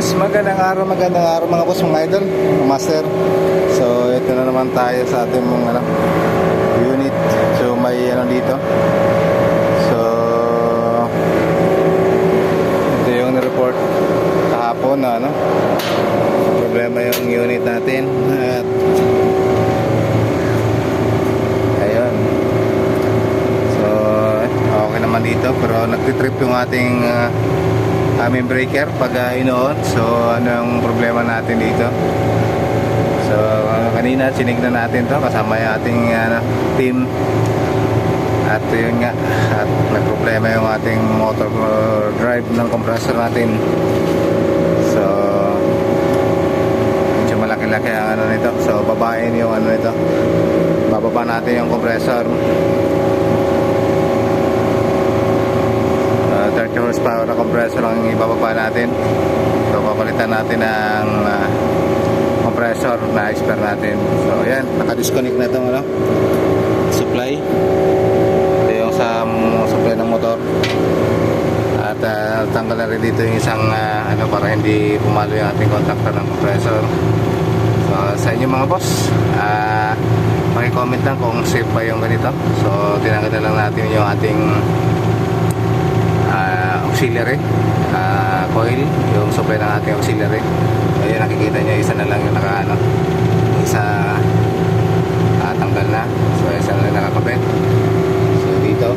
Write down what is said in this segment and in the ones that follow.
Yes, magandang araw, magandang araw mga boss, mga idol, mga master. So, ito na naman tayo sa ating mga ano, unit. So, may ano dito. So, ito yung report kahapon na ano, problema yung unit natin. At, ayun. So, okay naman dito, pero nagtitrip yung ating ah, aming breaker pag uh, inoon. So, ano ang problema natin dito? So, uh, kanina sinignan natin to kasama yung ating ano, team. At yun nga, at may problema yung ating motor drive ng compressor natin. So, medyo malaki-laki ang ano nito. So, babain yung ano nito. Bababa natin yung compressor. Uh, 30 horsepower na compressor ang ibababa natin. So, papalitan natin ng uh, compressor na expert natin. So, ayan, naka-disconnect na itong ano, supply. Ito yung sa mm, supply ng motor. At uh, tanggal na rin dito yung isang uh, ano para hindi pumalo yung ating contactor ng compressor. So, sa inyo mga boss, ah paki-comment lang kung safe ba yung ganito. So, tinanggal na lang natin yung ating ah, auxiliary ah, coil yung supply ng ating auxiliary. Ayun nakikita nyo isa na lang yung naka ano isa ah, tanggal na. So isa na lang nakakabit so dito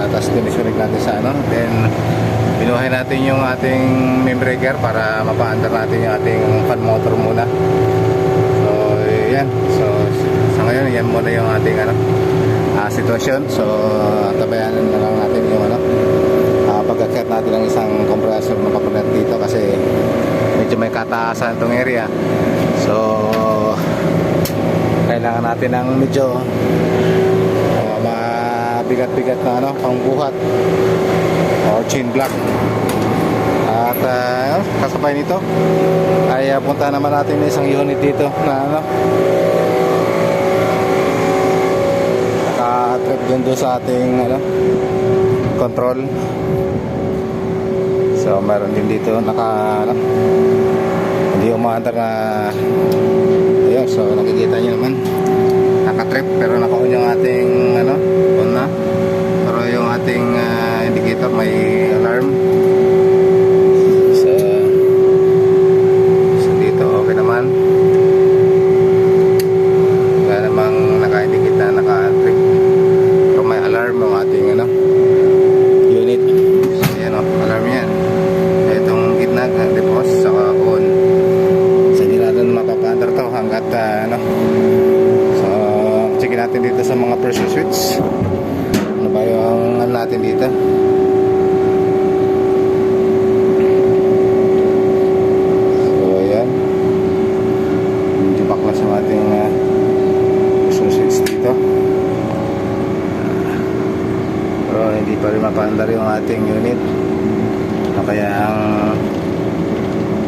tapos dinisconnect natin sa ano then binuhay natin yung ating main breaker para mapaandar natin yung ating fan motor muna. So yan. So sa ngayon yan muna yung ating ano ah, sitwasyon. So tabayanan na lang natin yung ano uh, pagkakat natin ng isang compressor na papalit dito kasi medyo may kataasan itong area. So kailangan natin ng medyo uh, mabigat-bigat na ano, pangbuhat or chain block. At uh, kasabay nito ay uh, punta naman natin ng isang unit dito na ano naka-trip dun sa ating ano control. So meron din dito naka ano, umaandar na ayun so nakikita nyo naman. Naka-trip pero naka-on yung ating ano on na pero yung ating ah, indicator may alarm so so dito okay naman wala namang naka-indicate na naka-trip pero may alarm yung ating ano unit. So, yan o, alarm yan. Itong gitna, depos, saka on. So, hindi natin mapapandar hanggat, ah, ano. So, check natin dito sa mga pressure switch. Ano ba yung ano natin dito? So, ayan. Medyo baklas ang ating ah, pressure switch dito. Pero hindi pa rin mapaandar yung ating unit. Ano kaya ang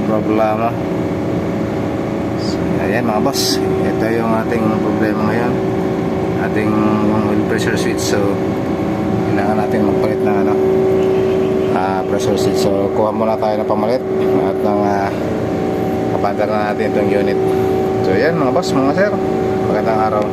problema? Ayan mga boss. Ito yung ating problema ngayon. Ating oil pressure switch. So, kailangan natin magpalit ng ano, ah, pressure switch. So, kuha muna tayo ng pamalit at ng uh, kapandar na natin itong unit. So, ayan mga boss, mga sir. Magandang araw.